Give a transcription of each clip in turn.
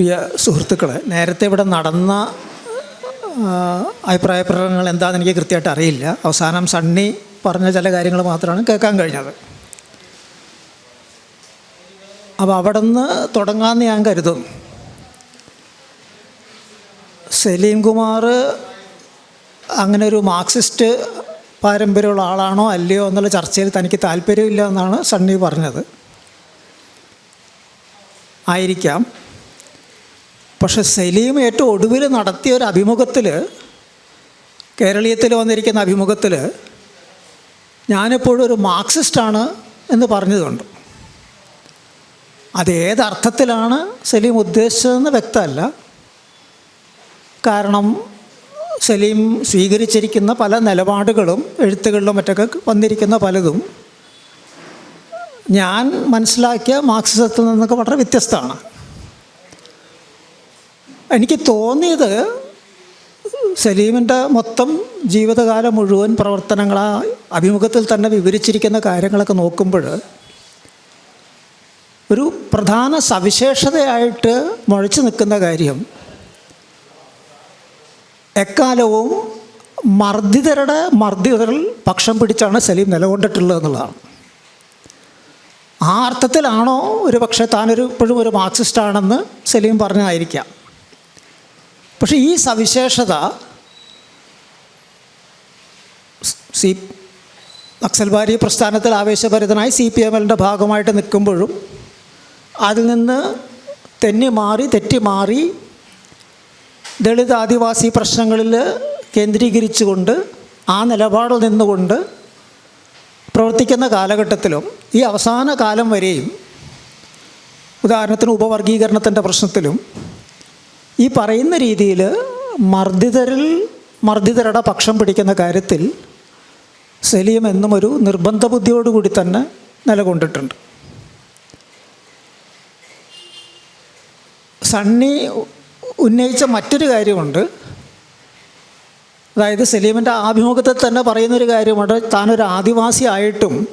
പ്രിയ സുഹൃത്തുക്കളെ നേരത്തെ ഇവിടെ നടന്ന അഭിപ്രായ പ്രകടനങ്ങൾ എന്താണെന്ന് എനിക്ക് കൃത്യമായിട്ട് അറിയില്ല. അവസാനം സണ്ണി പറഞ്ഞ ചില കാര്യങ്ങൾ മാത്രമാണ് കേൾക്കാൻ കഴിഞ്ഞത്. അപ്പോൾ അവിടെ നിന്ന് തുടങ്ങാമെന്ന് ഞാൻ കരുതും. സലീം കുമാർ അങ്ങനെ ഒരു മാർക്സിസ്റ്റ് പാരമ്പര്യമുള്ള ആളാണോ അല്ലയോ എന്നുള്ള ചർച്ചയിൽ തനിക്ക് താല്പര്യമില്ല എന്നാണ് സണ്ണി പറഞ്ഞത്. ആയിരിക്കാം. പക്ഷെ സലീം ഏറ്റവും ഒടുവിൽ നടത്തിയ ഒരു അഭിമുഖത്തിൽ കേരളീയത്തിൽ വന്നിരിക്കുന്ന അഭിമുഖത്തിൽ ഞാനെപ്പോഴും ഒരു മാർക്സിസ്റ്റാണ് എന്ന് പറഞ്ഞതുണ്ട്. അതേതർത്ഥത്തിലാണ് സലീം ഉദ്ദേശിച്ചതെന്ന് വ്യക്തമല്ല. കാരണം സലീം സ്വീകരിച്ചിരിക്കുന്ന പല നിലപാടുകളും എഴുത്തുകളിലും മറ്റൊക്കെ വന്നിരിക്കുന്ന പലതും ഞാൻ മനസ്സിലാക്കിയ മാർക്സിസത്തിൽ നിന്നൊക്കെ വളരെ വ്യത്യസ്തമാണ്. എനിക്ക് തോന്നിയത് സലീമിന്റെ മൊത്തം ജീവിതകാലം മുഴുവൻ പ്രവർത്തനങ്ങൾ ആ അഭിമുഖത്തിൽ തന്നെ വിവരിച്ചിരിക്കുന്ന കാര്യങ്ങളൊക്കെ നോക്കുമ്പോൾ ഒരു പ്രധാന സവിശേഷതയായിട്ട് മുഴച്ചു നിൽക്കുന്ന കാര്യം എക്കാലവും മർദ്ദിതരുടെ മർദ്ദിതരിൽ പക്ഷം പിടിച്ചാണ് സലീം നിലകൊണ്ടിട്ടുള്ളത് എന്നുള്ളതാണ്. ആ അർത്ഥത്തിലാണോ ഒരു പക്ഷേ താനൊരു ഇപ്പോഴും ഒരു മാർക്സിസ്റ്റാണെന്ന് സലീം പറഞ്ഞതായിരിക്കാം. പക്ഷേ ഈ സവിശേഷത സി നക്സൽബാരി പ്രസ്ഥാനത്തിൽ ആവേശഭരിതനായി സി പി എം എല്ലിന്റെ ഭാഗമായിട്ട് നിൽക്കുമ്പോഴും അതിൽ നിന്ന് തെന്നി മാറി തെറ്റി മാറി ദളിത് ആദിവാസി പ്രശ്നങ്ങളിൽ കേന്ദ്രീകരിച്ചുകൊണ്ട് ആ നിലപാടിൽ നിന്നുകൊണ്ട് പ്രവർത്തിക്കുന്ന കാലഘട്ടത്തിലും ഈ അവസാന കാലം വരെയും ഉദാഹരണത്തിന് ഉപവർഗീകരണത്തിന്റെ പ്രശ്നത്തിലും ഈ പറയുന്ന രീതിയിൽ മർദ്ദിതരിൽ മർദ്ദിതരുടെ പക്ഷം പിടിക്കുന്ന കാര്യത്തിൽ സലീം എന്നും ഒരു നിർബന്ധ ബുദ്ധിയോടുകൂടി തന്നെ നിലകൊണ്ടിട്ടുണ്ട്. സണ്ണി ഉന്നയിച്ച മറ്റൊരു കാര്യമുണ്ട്. അതായത് സലീമിന്റെ ആഭിമുഖത്തിൽ തന്നെ പറയുന്നൊരു കാര്യമുണ്ട്. താനൊരു ആദിവാസി ആയിട്ടും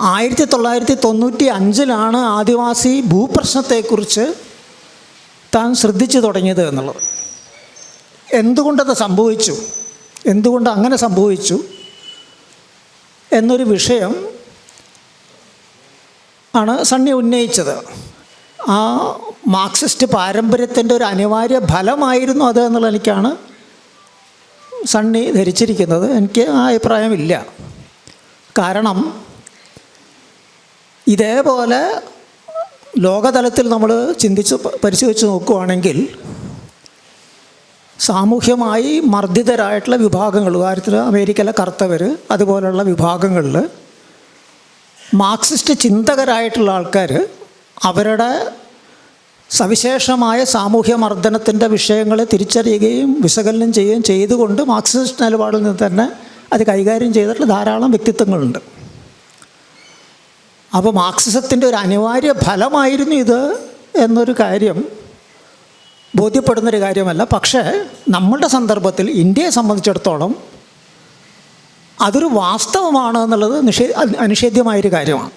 ആയിരത്തി തൊള്ളായിരത്തി തൊണ്ണൂറ്റി അഞ്ചിലാണ് ആദിവാസി ഭൂപ്രശ്നത്തെക്കുറിച്ച് താൻ ശ്രദ്ധിച്ചു തുടങ്ങിയത് എന്നുള്ളത്. എന്തുകൊണ്ടത് സംഭവിച്ചു? എന്തുകൊണ്ട് അങ്ങനെ സംഭവിച്ചു? എന്നൊരു വിഷയം ആണ് സണ്ണി ഉന്നയിച്ചത്. ആ മാർക്സിസ്റ്റ് പാരമ്പര്യത്തിന്റെ ഒരു അനിവാര്യ ഫലമായിരുന്നു അത് എന്നുള്ള എനിക്കാണ് സണ്ണി ധരിച്ചിരിക്കുന്നത്. എനിക്ക് ആ അഭിപ്രായമില്ല. കാരണം ഇതേപോലെ ലോകതലത്തിൽ നമ്മൾ ചിന്തിച്ച് പരിശോധിച്ച് നോക്കുകയാണെങ്കിൽ സാമൂഹ്യമായി മർദ്ദിതരായിട്ടുള്ള വിഭാഗങ്ങൾ ഉദാഹരണത്തിന് അമേരിക്കയിലെ കർത്തവർ അതുപോലുള്ള വിഭാഗങ്ങളിൽ മാർക്സിസ്റ്റ് ചിന്തകരായിട്ടുള്ള ആൾക്കാർ അവരുടെ സവിശേഷമായ സാമൂഹ്യ മർദ്ദനത്തിന്റെ വിഷയങ്ങളെ തിരിച്ചറിയുകയും വിശകലനം ചെയ്യുകയും ചെയ്തുകൊണ്ട് മാർക്സിസ്റ്റ് നിലപാടിൽ നിന്ന് തന്നെ അത് കൈകാര്യം ചെയ്തിട്ടുള്ള ധാരാളം വ്യക്തിത്വങ്ങളുണ്ട്. അപ്പോൾ മാർക്സിസത്തിന്റെ ഒരു അനിവാര്യ ഫലമായിരുന്നു ഇത് എന്നൊരു കാര്യം ബോധ്യപ്പെടുന്നൊരു കാര്യമല്ല. പക്ഷേ നമ്മളുടെ സന്ദർഭത്തിൽ ഇന്ത്യയെ സംബന്ധിച്ചിടത്തോളം അതൊരു വാസ്തവമാണ് എന്നുള്ളത് നിഷേ അനിഷേധ്യമായൊരു കാര്യമാണ്.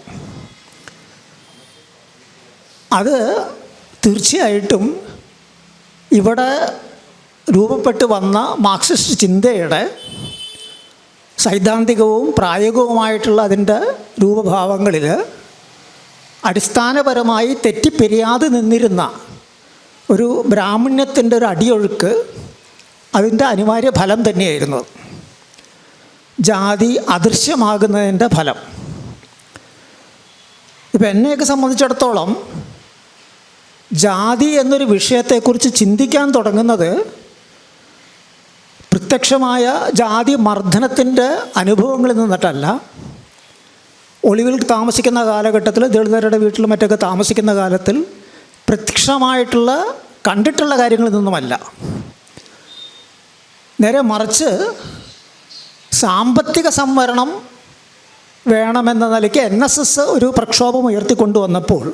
അത് തീർച്ചയായിട്ടും ഇവിടെ രൂപപ്പെട്ടു വന്ന മാർക്സിസ്റ്റ് ചിന്തയുടെ സൈദ്ധാന്തികവും പ്രായോഗികവുമായിട്ടുള്ള അതിന്റെ രൂപഭാവങ്ങളിൽ അടിസ്ഥാനപരമായി തെറ്റിപ്പെരിയാതെ നിന്നിരുന്ന ഒരു ബ്രാഹ്മണ്യത്തിന്റെ ഒരു അടിയൊഴുക്ക് അതിന്റെ അനിവാര്യ ഫലം തന്നെയായിരുന്നു. ജാതി അദൃശ്യമാകുന്നതിന്റെ ഫലം ഇപ്പം എന്നെയൊക്കെ സംബന്ധിച്ചിടത്തോളം ജാതി എന്നൊരു വിഷയത്തെക്കുറിച്ച് ചിന്തിക്കാൻ തുടങ്ങുന്നത് പ്രത്യക്ഷമായ ജാതി മർദ്ദനത്തിന്റെ അനുഭവങ്ങളിൽ നിന്നിട്ടല്ല. ഒളിവിൽ താമസിക്കുന്ന കാലഘട്ടത്തിൽ ദളിതരുടെ വീട്ടിലും മറ്റൊക്കെ താമസിക്കുന്ന കാലത്തിൽ പ്രത്യക്ഷമായിട്ടുള്ള കണ്ടിട്ടുള്ള കാര്യങ്ങളിൽ നിന്നുമല്ല. നേരെ മറിച്ച് സാമ്പത്തിക സംവരണം വേണമെന്ന നിലയ്ക്ക് എൻ എസ് എസ് ഒരു പ്രക്ഷോഭം ഉയർത്തിക്കൊണ്ടുവന്നപ്പോൾ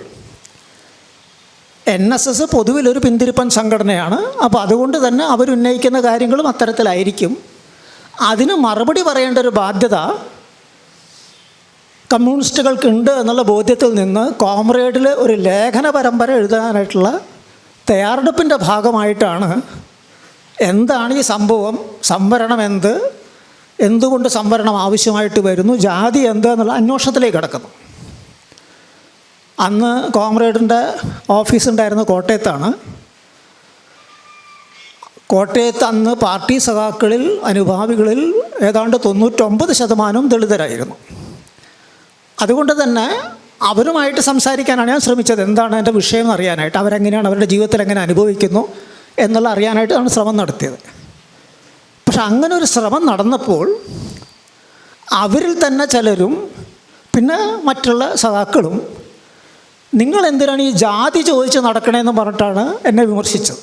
എൻ എസ് എസ് പൊതുവിലൊരു പിന്തിരിപ്പൻ സംഘടനയാണ്. അപ്പോൾ അതുകൊണ്ട് തന്നെ അവരുന്നയിക്കുന്ന കാര്യങ്ങളും അത്തരത്തിലായിരിക്കും. അതിന് മറുപടി പറയേണ്ട ഒരു ബാധ്യത കമ്മ്യൂണിസ്റ്റുകൾക്കുണ്ട് എന്നുള്ള ബോധ്യത്തിൽ നിന്ന് കോമ്രേഡിൽ ഒരു ലേഖന പരമ്പര എഴുതാനായിട്ടുള്ള തയ്യാറെടുപ്പിന്റെ ഭാഗമായിട്ടാണ് എന്താണ് ഈ സംഭവം സംവരണം എന്ത് എന്തുകൊണ്ട് സംവരണം ആവശ്യമായിട്ട് വരുന്നു ജാതി എന്ത് എന്നുള്ള അന്വേഷണത്തിലേക്ക് കിടക്കുന്നു. അന്ന് കോമ്രേഡിന്റെ ഓഫീസ് ഉണ്ടായിരുന്ന കോട്ടയത്താണ്. കോട്ടയത്ത് അന്ന് പാർട്ടി സഖാക്കളിൽ അനുഭാവികളിൽ ഏതാണ്ട് തൊണ്ണൂറ്റൊമ്പത് ശതമാനം ദളിതരായിരുന്നു. അതുകൊണ്ട് തന്നെ അവരുമായിട്ട് സംസാരിക്കാനാണ് ഞാൻ ശ്രമിച്ചത്. എന്താണ് എന്റെ വിഷയം എന്ന് അറിയാനായിട്ട് അവരെങ്ങനെയാണ് അവരുടെ ജീവിതത്തിൽ എങ്ങനെ അനുഭവിക്കുന്നു എന്നുള്ള അറിയാനായിട്ടാണ് ശ്രമം നടത്തിയത്. പക്ഷെ അങ്ങനെ ഒരു ശ്രമം നടന്നപ്പോൾ അവരിൽ തന്നെ ചിലരും പിന്നെ മറ്റുള്ള സഖാക്കളും നിങ്ങൾ എന്തിനാണ് ഈ ജാതി ചോദിച്ച് നടക്കണേന്ന് പറഞ്ഞിട്ടാണ് എന്നെ വിമർശിച്ചത്?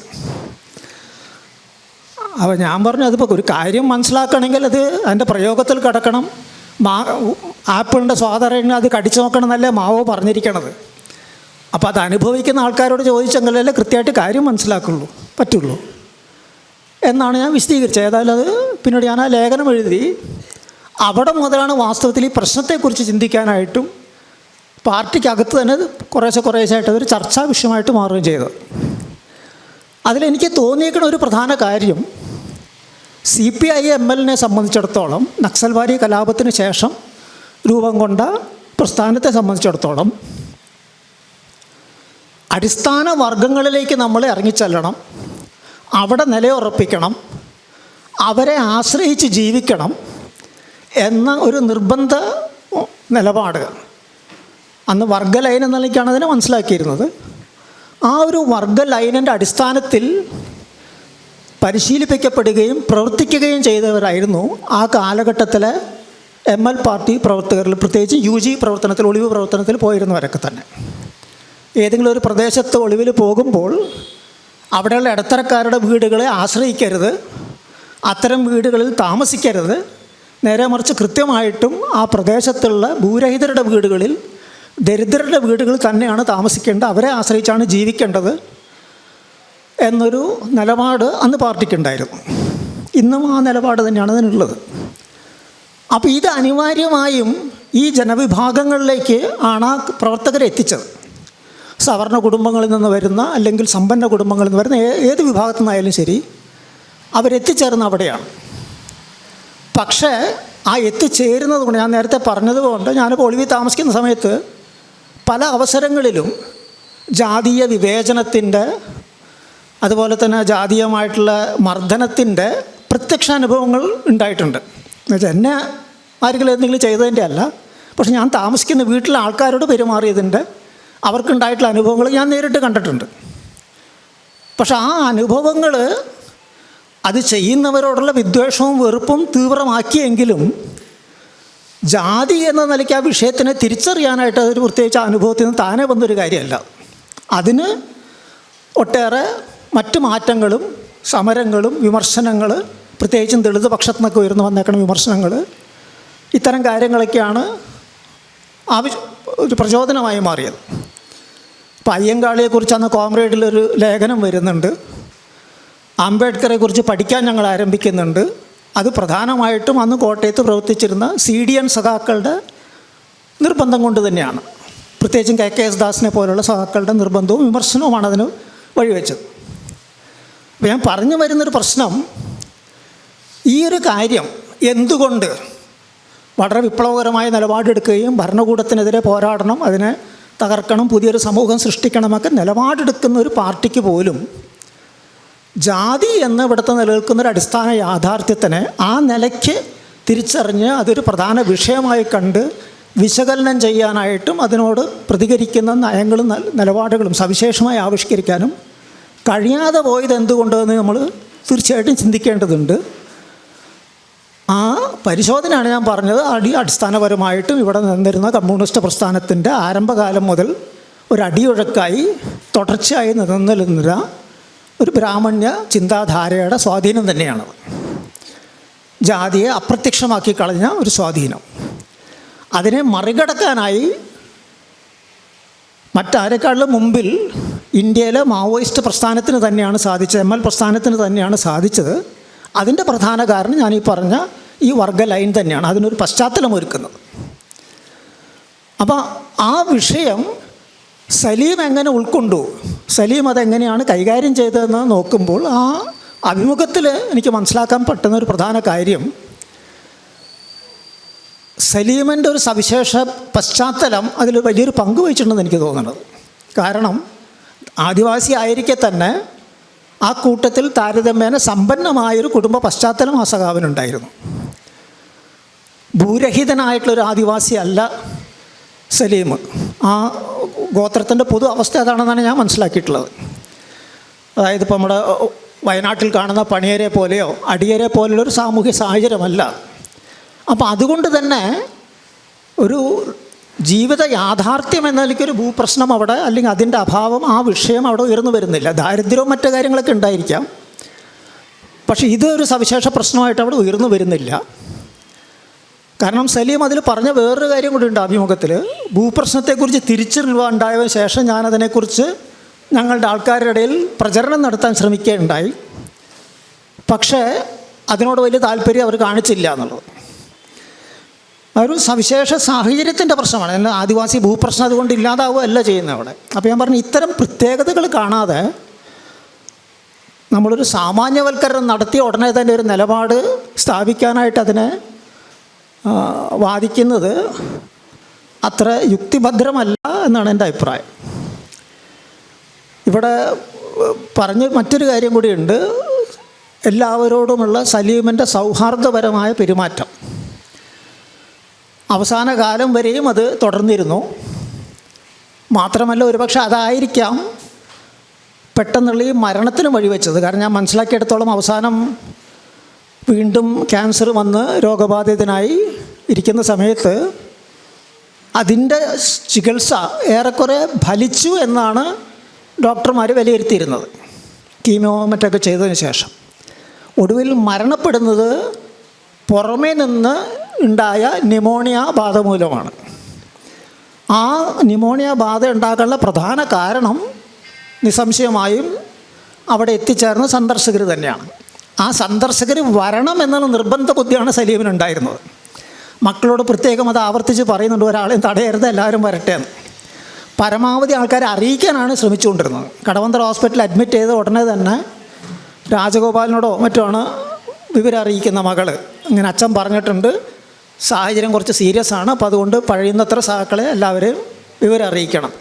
അപ്പോൾ ഞാൻ പറഞ്ഞു അതിപ്പോൾ ഒരു കാര്യം മനസ്സിലാക്കണമെങ്കിൽ അത് അതിന്റെ പ്രയോഗത്തിൽ കിടക്കണം. മാ ആപ്പിളിന്റെ സ്വാതന്ത്ര്യം അത് കടിച്ചു നോക്കണം എന്നല്ലേ മാവോ പറഞ്ഞിരിക്കണത്? അപ്പോൾ അത് അനുഭവിക്കുന്ന ആൾക്കാരോട് ചോദിച്ചെങ്കിലല്ലേ കൃത്യമായിട്ട് കാര്യം മനസ്സിലാക്കുള്ളൂ പറ്റുള്ളൂ. എന്നാണ് ഞാൻ വിശദീകരിച്ചത്. ഏതായാലും അത് പിന്നീട് ഞാൻ ആ ലേഖനം എഴുതി. അവിടെ മുതലാണ് വാസ്തവത്തിൽ ഈ പ്രശ്നത്തെക്കുറിച്ച് ചിന്തിക്കാനായിട്ടും പാർട്ടിക്കകത്ത് തന്നെ കുറേശ്ശെ കുറേശ്ശായിട്ട് അതൊരു ചർച്ചാ വിഷയമായിട്ട് മാറുകയും ചെയ്തത്. അതിലെനിക്ക് തോന്നിയേക്കുന്ന ഒരു പ്രധാന കാര്യം സി പി ഐ എം എല്ലിനെ സംബന്ധിച്ചിടത്തോളം നക്സൽവാരി കലാപത്തിന് ശേഷം രൂപം കൊണ്ട പ്രസ്ഥാനത്തെ സംബന്ധിച്ചിടത്തോളം അടിസ്ഥാന വർഗങ്ങളിലേക്ക് നമ്മൾ ഇറങ്ങിച്ചെല്ലണം അവിടെ നിലയുറപ്പിക്കണം അവരെ ആശ്രയിച്ച് ജീവിക്കണം എന്ന ഒരു നിർബന്ധ നിലപാട്. അന്ന് വർഗ ലൈൻ എന്ന നിലയ്ക്കാണ് അതിനെ മനസ്സിലാക്കിയിരുന്നത്. ആ ഒരു വർഗ ലൈനിന്റെ അടിസ്ഥാനത്തിൽ പരിശീലിപ്പിക്കപ്പെടുകയും പ്രവർത്തിക്കുകയും ചെയ്തവരായിരുന്നു ആ കാലഘട്ടത്തിലെ എം എൽ പാർട്ടി പ്രവർത്തകരിൽ പ്രത്യേകിച്ച് യു ജി പ്രവർത്തനത്തിൽ ഒളിവ് പ്രവർത്തനത്തിൽ പോയിരുന്നവരൊക്കെ തന്നെ. ഏതെങ്കിലും ഒരു പ്രദേശത്ത് ഒളിവിൽ പോകുമ്പോൾ അവിടെയുള്ള ഇടത്തരക്കാരുടെ വീടുകളെ ആശ്രയിക്കരുത് അത്തരം വീടുകളിൽ താമസിക്കരുത്. നേരെ മറിച്ച് കൃത്യമായിട്ടും ആ പ്രദേശത്തുള്ള ഭൂരഹിതരുടെ വീടുകളിൽ ദരിദ്രരുടെ വീടുകളിൽ തന്നെയാണ് താമസിക്കേണ്ടത്. അവരെ ആശ്രയിച്ചാണ് ജീവിക്കേണ്ടത് എന്നൊരു നിലപാട് അന്ന് പാർട്ടിക്കുണ്ടായിരുന്നു. ഇന്നും ആ നിലപാട് തന്നെയാണ് അതിനുള്ളത്. അപ്പോൾ ഇത് അനിവാര്യമായും ഈ ജനവിഭാഗങ്ങളിലേക്ക് ആണ് ആ പ്രവർത്തകരെ എത്തിച്ചത്. സവർണ കുടുംബങ്ങളിൽ നിന്ന് വരുന്ന അല്ലെങ്കിൽ സമ്പന്ന കുടുംബങ്ങളിൽ നിന്ന് വരുന്ന ഏത് വിഭാഗത്തു നിന്നായാലും ശരി അവരെത്തിച്ചേർന്ന അവിടെയാണ്. പക്ഷേ ആ എത്തിച്ചേരുന്നത് കൊണ്ട് ഞാൻ നേരത്തെ പറഞ്ഞതുകൊണ്ട് ഞാനിപ്പോൾ ഒളിവിൽ താമസിക്കുന്ന സമയത്ത് പല അവസരങ്ങളിലും ജാതീയ വിവേചനത്തിന്റെ അതുപോലെ തന്നെ ജാതീയമായിട്ടുള്ള മർദ്ദനത്തിന്റെ പ്രത്യക്ഷ അനുഭവങ്ങൾ ഉണ്ടായിട്ടുണ്ട്. എന്നുവെച്ചാൽ എന്നെ ആരെങ്കിലും എന്തെങ്കിലും ചെയ്തതിന്റെ അല്ല. പക്ഷെ ഞാൻ താമസിക്കുന്ന വീട്ടിലെ ആൾക്കാരോട് പെരുമാറിയതിന്റെ അവർക്കുണ്ടായിട്ടുള്ള അനുഭവങ്ങൾ ഞാൻ നേരിട്ട് കണ്ടിട്ടുണ്ട്. പക്ഷെ ആ അനുഭവങ്ങൾ അത് ചെയ്യുന്നവരോടുള്ള വിദ്വേഷവും വെറുപ്പും തീവ്രമാക്കിയെങ്കിലും ജാതി എന്ന നിലയ്ക്ക് ആ വിഷയത്തിനെ തിരിച്ചറിയാനായിട്ട് അതൊരു പ്രത്യേകിച്ച് അനുഭവത്തിൽ നിന്ന് താനെ വന്നൊരു കാര്യമല്ല. അതിന് ഒട്ടേറെ മറ്റു മാറ്റങ്ങളും സമരങ്ങളും വിമർശനങ്ങൾ പ്രത്യേകിച്ചും ദളിത് പക്ഷത്തു നിന്നൊക്കെ ഉയർന്നു വന്നേക്കുന്ന വിമർശനങ്ങൾ ഇത്തരം കാര്യങ്ങളൊക്കെയാണ് ആവശ്യ ഒരു പ്രചോദനമായി മാറിയത്. ഇപ്പം അയ്യങ്കാളിയെക്കുറിച്ച് അന്ന് കോമ്രേഡിലൊരു ലേഖനം വരുന്നുണ്ട്. അംബേദ്കറെ കുറിച്ച് പഠിക്കാൻ ഞങ്ങൾ ആരംഭിക്കുന്നുണ്ട്. അത് പ്രധാനമായിട്ടും അന്ന് കോട്ടയത്ത് പ്രവർത്തിച്ചിരുന്ന സി ഡി എൻ സഖാക്കളുടെ നിർബന്ധം കൊണ്ട് തന്നെയാണ്. പ്രത്യേകിച്ചും കെ കെ എസ് ദാസിനെ പോലുള്ള സഖാക്കളുടെ നിർബന്ധവും വിമർശനവുമാണ് അതിന് വഴിവെച്ചത്. അപ്പോൾ ഞാൻ പറഞ്ഞു വരുന്നൊരു പ്രശ്നം ഈ ഒരു കാര്യം എന്തുകൊണ്ട് വളരെ വിപ്ലവകരമായ നിലപാടെടുക്കുകയും ഭരണകൂടത്തിനെതിരെ പോരാടണം അതിനെ തകർക്കണം പുതിയൊരു സമൂഹം സൃഷ്ടിക്കണമൊക്കെ നിലപാടെടുക്കുന്ന ഒരു പാർട്ടിക്ക് പോലും ജാതി എന്ന് ഇവിടുത്തെ നിലനിൽക്കുന്നൊരു അടിസ്ഥാന യാഥാർത്ഥ്യത്തിന് ആ നിലയ്ക്ക് തിരിച്ചറിഞ്ഞ് അതൊരു പ്രധാന വിഷയമായി കണ്ട് വിശകലനം ചെയ്യാനായിട്ടും അതിനോട് പ്രതികരിക്കുന്ന നയങ്ങളും നിലപാടുകളും സവിശേഷമായി ആവിഷ്കരിക്കാനും കഴിയാതെ പോയത് എന്തുകൊണ്ടെന്ന് നമ്മൾ തീർച്ചയായിട്ടും ചിന്തിക്കേണ്ടതുണ്ട്. ആ പരിശോധനയാണ് ഞാൻ പറഞ്ഞത്. അടി അടിസ്ഥാനപരമായിട്ടും ഇവിടെ നിന്നിരുന്ന കമ്മ്യൂണിസ്റ്റ് പ്രസ്ഥാനത്തിന്റെ ആരംഭകാലം മുതൽ ഒരു അടിയൊഴക്കായി തുടർച്ചയായി നിലനിന്നിരുന്ന ഒരു ബ്രാഹ്മണ്യ ചിന്താധാരയുടെ സ്വാധീനം തന്നെയാണ് ജാതിയെ അപ്രത്യക്ഷമാക്കി കളഞ്ഞ ഒരു സ്വാധീനം. അതിനെ മറികടക്കാനായി മറ്റാരെക്കാളും മുമ്പിൽ ഇന്ത്യയിലെ മാവോയിസ്റ്റ് പ്രസ്ഥാനത്തിന് തന്നെയാണ് സാധിച്ചത് എം എൽ പ്രസ്ഥാനത്തിന് തന്നെയാണ് സാധിച്ചത്. അതിന്റെ പ്രധാന കാരണം ഞാൻ ഈ പറഞ്ഞ ഈ വർഗ ലൈൻ തന്നെയാണ് അതിനൊരു പശ്ചാത്തലം ഒരുക്കുന്നത് അപ്പോൾ ആ വിഷയം സലീം എങ്ങനെ ഉൾക്കൊണ്ടു? സലീം അതെങ്ങനെയാണ് കൈകാര്യം ചെയ്തതെന്ന് നോക്കുമ്പോൾ ആ അഭിമുഖത്തിൽ എനിക്ക് മനസ്സിലാക്കാൻ പറ്റുന്ന ഒരു പ്രധാന കാര്യം സലീമിന്റെ ഒരു സവിശേഷ പശ്ചാത്തലം അതിൽ വലിയൊരു പങ്ക് വഹിച്ചിട്ടുണ്ടെന്ന് എനിക്ക് തോന്നുന്നത്. കാരണം ആദിവാസി ആയിരിക്കെ തന്നെ ആ കൂട്ടത്തിൽ താരതമ്യേന സമ്പന്നമായൊരു കുടുംബ പശ്ചാത്തലം ആ സഖാവിനുണ്ടായിരുന്നു. ഭൂരഹിതനായിട്ടുള്ളൊരു ആദിവാസി അല്ല സലീം. ആ ഗോത്രത്തിന്റെ പൊതു അവസ്ഥ അതാണെന്നാണ് ഞാൻ മനസ്സിലാക്കിയിട്ടുള്ളത്. അതായത് ഇപ്പോൾ നമ്മുടെ വയനാട്ടിൽ കാണുന്ന പണിയരെ പോലെയോ അടിയരെ പോലെയുള്ള ഒരു സാമൂഹ്യ സാഹചര്യമല്ല. അപ്പോൾ അതുകൊണ്ട് തന്നെ ഒരു ജീവിത യാഥാർത്ഥ്യം എന്ന നിലയ്ക്കൊരു ഭൂപ്രശ്നം അവിടെ അല്ലെങ്കിൽ അതിന്റെ അഭാവം ആ വിഷയം അവിടെ ഉയർന്നു വരുന്നില്ല. ദാരിദ്ര്യവും മറ്റു കാര്യങ്ങളൊക്കെ ഉണ്ടായിരിക്കാം. പക്ഷേ ഇതൊരു സവിശേഷ പ്രശ്നമായിട്ട് അവിടെ ഉയർന്നു വരുന്നില്ല. കാരണം സലീം അതിൽ പറഞ്ഞ വേറൊരു കാര്യം കൂടി ഉണ്ട് അഭിമുഖത്തിൽ ഭൂപ്രശ്നത്തെക്കുറിച്ച് തിരിച്ചറിവ് ഉണ്ടായതിനു ശേഷം ഞാനതിനെക്കുറിച്ച് ഞങ്ങളുടെ ആൾക്കാരുടെ ഇടയിൽ പ്രചരണം നടത്താൻ ശ്രമിക്കുകയുണ്ടായി. പക്ഷേ അതിനോട് വലിയ താല്പര്യം അവർ കാണിച്ചില്ല എന്നുള്ളത്. ഒരു സവിശേഷ സാഹചര്യത്തിന്റെ പ്രശ്നമാണ്. എന്നാൽ ആദിവാസി ഭൂപ്രശ്നം അതുകൊണ്ട് ഇല്ലാതാവുകയല്ല ചെയ്യുന്നത് അവിടെ. അപ്പോൾ ഞാൻ പറഞ്ഞു ഇത്തരം പ്രത്യേകതകൾ കാണാതെ നമ്മളൊരു സാമാന്യവൽക്കരണം നടത്തിയ ഉടനെ തന്നെ ഒരു നിലപാട് സ്ഥാപിക്കാനായിട്ട് അതിനെ വാദിക്കുന്നത് അത്ര യുക്തിഭദ്രമല്ല എന്നാണ് എന്റെ അഭിപ്രായം. ഇവിടെ പറഞ്ഞ മറ്റൊരു കാര്യം കൂടിയുണ്ട്. എല്ലാവരോടുമുള്ള സലീമിന്റെ സൗഹാർദ്ദപരമായ പെരുമാറ്റം. അവസാന കാലം വരെയും അത് തുടർന്നിരുന്നു. മാത്രമല്ല ഒരുപക്ഷെ അതായിരിക്കാം പെട്ടെന്നുള്ള ഈ മരണത്തിന് വഴിവെച്ചത്. കാരണം ഞാൻ മനസ്സിലാക്കിയെടുത്തോളം അവസാനം വീണ്ടും ക്യാൻസർ വന്ന് രോഗബാധിതനായി ഇരിക്കുന്ന സമയത്ത് അതിന്റെ ചികിത്സ ഏറെക്കുറെ ഫലിച്ചു എന്നാണ് ഡോക്ടർമാർ വിലയിരുത്തിയിരുന്നത്. കീമോ മറ്റൊക്കെ ചെയ്തതിന് ശേഷം. ഒടുവിൽ മരണപ്പെടുന്നത് പുറമേ നിന്ന് ഉണ്ടായ ന്യൂമോണിയ ബാധ മൂലമാണ്. ആ ന്യൂമോണിയ ബാധ ഉണ്ടാക്കാനുള്ള പ്രധാന കാരണം നിസ്സംശയമായും അവിടെ എത്തിച്ചേർന്ന സന്ദർശകർ തന്നെയാണ്. ആ സന്ദർശകർ വരണം എന്നുള്ള നിർബന്ധ ബുദ്ധിയാണ് സലീമിനുണ്ടായിരുന്നത്. മക്കളോട് പ്രത്യേകം അത് ആവർത്തിച്ച് പറയുന്നുണ്ട് ഒരാളെയും തടയരുത് എല്ലാവരും വരട്ടെ എന്ന്. പരമാവധി ആൾക്കാരെ അറിയിക്കാനാണ് ശ്രമിച്ചുകൊണ്ടിരുന്നത്. കടവന്തറ ഹോസ്പിറ്റലിൽ അഡ്മിറ്റ് ചെയ്ത ഉടനെ തന്നെ രാജഗോപാലിനോടോ വിവരം അറിയിക്കുന്ന മകൾ ഇങ്ങനെ അച്ഛൻ പറഞ്ഞിട്ടുണ്ട് സാഹചര്യം കുറച്ച് സീരിയസ് ആണ് അപ്പോൾ അതുകൊണ്ട് പഴയുന്നത്ര സഹാക്കളെ എല്ലാവരെയും വിവരം അറിയിക്കണം.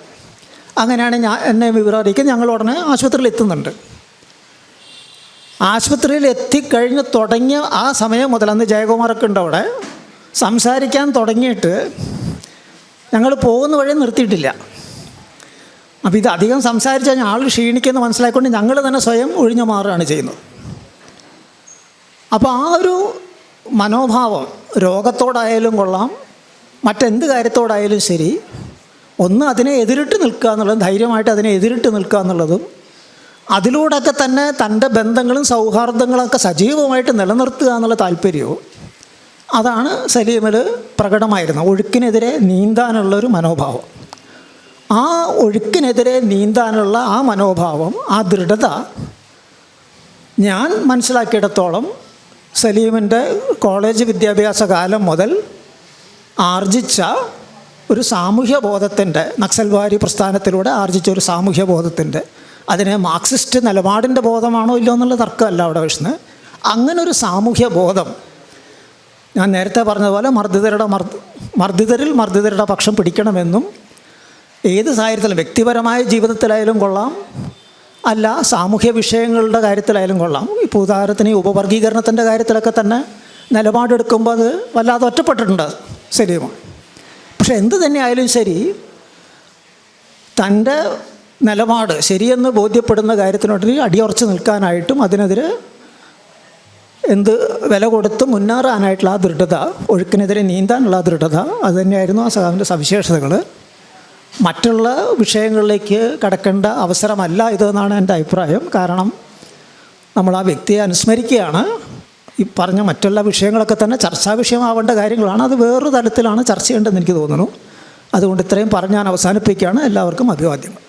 അങ്ങനെയാണ് ഞാൻ എന്നെ വിവരം അറിയിക്കുന്നത്. ഞങ്ങൾ ഉടനെ ആശുപത്രിയിൽ എത്തുന്നുണ്ട്. ആശുപത്രിയിൽ എത്തിക്കഴിഞ്ഞ് തുടങ്ങിയ ആ സമയം മുതൽ അന്ന് ജയകുമാറൊക്കെ ഉണ്ട് അവിടെ. സംസാരിക്കാൻ തുടങ്ങിയിട്ട് ഞങ്ങൾ പോകുന്ന വഴി നിർത്തിയിട്ടില്ല. അപ്പോൾ ഇത് അധികം സംസാരിച്ച് കഴിഞ്ഞാൽ ആൾ ക്ഷീണിക്കുമെന്ന് മനസ്സിലാക്കിക്കൊണ്ട് ഞങ്ങൾ തന്നെ സ്വയം ഒഴിഞ്ഞു മാറുകയാണ് ചെയ്യുന്നത്. അപ്പോൾ ആ ഒരു മനോഭാവം രോഗത്തോടായാലും കൊള്ളാം മറ്റെന്ത് കാര്യത്തോടായാലും ശരി ഒന്ന് അതിനെ എതിരിട്ട് നിൽക്കുക എന്നുള്ളതും ധൈര്യമായിട്ട് അതിനെ എതിരിട്ട് നിൽക്കുക എന്നുള്ളതും അതിലൂടെയൊക്കെ തന്നെ തന്റെ ബന്ധങ്ങളും സൗഹാർദ്ദങ്ങളൊക്കെ സജീവമായിട്ട് നിലനിർത്തുക എന്നുള്ള താല്പര്യവും അതാണ് സലീമിൽ പ്രകടമായിരുന്നത്. ഒഴുക്കിനെതിരെ നീന്താനുള്ളൊരു മനോഭാവം. ആ ഒഴുക്കിനെതിരെ നീന്താനുള്ള ആ മനോഭാവം ആ ദൃഢത ഞാൻ മനസ്സിലാക്കിയിടത്തോളം സലീമിന്റെ കോളേജ് വിദ്യാഭ്യാസ കാലം മുതൽ ആർജിച്ച ഒരു സാമൂഹ്യ ബോധത്തിന്റെ നക്സൽവാരി പ്രസ്ഥാനത്തിലൂടെ ആർജിച്ച ഒരു സാമൂഹ്യ ബോധത്തിന്റെ അതിനെ മാർക്സിസ്റ്റ് നിലപാടിന്റെ ബോധമാണോ ഇല്ലോ എന്നുള്ള തർക്കമല്ല അവിടെ വിഷ്ണു. അങ്ങനൊരു സാമൂഹ്യ ബോധം. ഞാൻ നേരത്തെ പറഞ്ഞതുപോലെ മർദ്ദിതരുടെ മർദ്ദ മർദ്ദിതരിൽ മർദ്ദിതരുടെ പക്ഷം പിടിക്കണമെന്നും ഏത് സാഹചര്യത്തിലും വ്യക്തിപരമായ ജീവിതത്തിലായാലും കൊള്ളാം അല്ല സാമൂഹ്യ വിഷയങ്ങളുടെ കാര്യത്തിലായാലും കൊള്ളാം. ഇപ്പോൾ ഉദാഹരണത്തിന് ഈ ഉപവർഗീകരണത്തിന്റെ കാര്യത്തിലൊക്കെ തന്നെ നിലപാടെടുക്കുമ്പോൾ അത് വല്ലാതെ ഒറ്റപ്പെട്ടിട്ടുണ്ട് ശരിയുമാണ് പക്ഷെ എന്ത് തന്നെയായാലും ശരി തന്റെ നിലപാട് ശരിയെന്ന് ബോധ്യപ്പെടുന്ന കാര്യത്തിനോട് അടിയുറച്ച് നിൽക്കാനായിട്ടും അതിനെതിരെ എന്ത് വില കൊടുത്ത് മുന്നേറാനായിട്ടുള്ള ആ ദൃഢത ഒഴുക്കിനെതിരെ നീന്താനുള്ള ആ ദൃഢത അത് തന്നെയായിരുന്നു ആ സഖാവിന്റെ സവിശേഷതകൾ. മറ്റുള്ള വിഷയങ്ങളിലേക്ക് കടക്കേണ്ട അവസരമല്ല ഇതെന്നാണ് എന്റെ അഭിപ്രായം. കാരണം നമ്മൾ ആ വ്യക്തിയെ അനുസ്മരിക്കുകയാണ്. ഈ പറഞ്ഞ മറ്റുള്ള വിഷയങ്ങളൊക്കെ തന്നെ ചർച്ചാ വിഷയമാവേണ്ട കാര്യങ്ങളാണ്. അത് വേറൊരു തലത്തിലാണ് ചർച്ച ചെയ്യേണ്ടതെന്ന് എനിക്ക് തോന്നുന്നു. അതുകൊണ്ട് ഇത്രയും പറഞ്ഞ് ഞാൻ അവസാനിപ്പിക്കുകയാണ്. എല്ലാവർക്കും അഭിവാദ്യങ്ങൾ.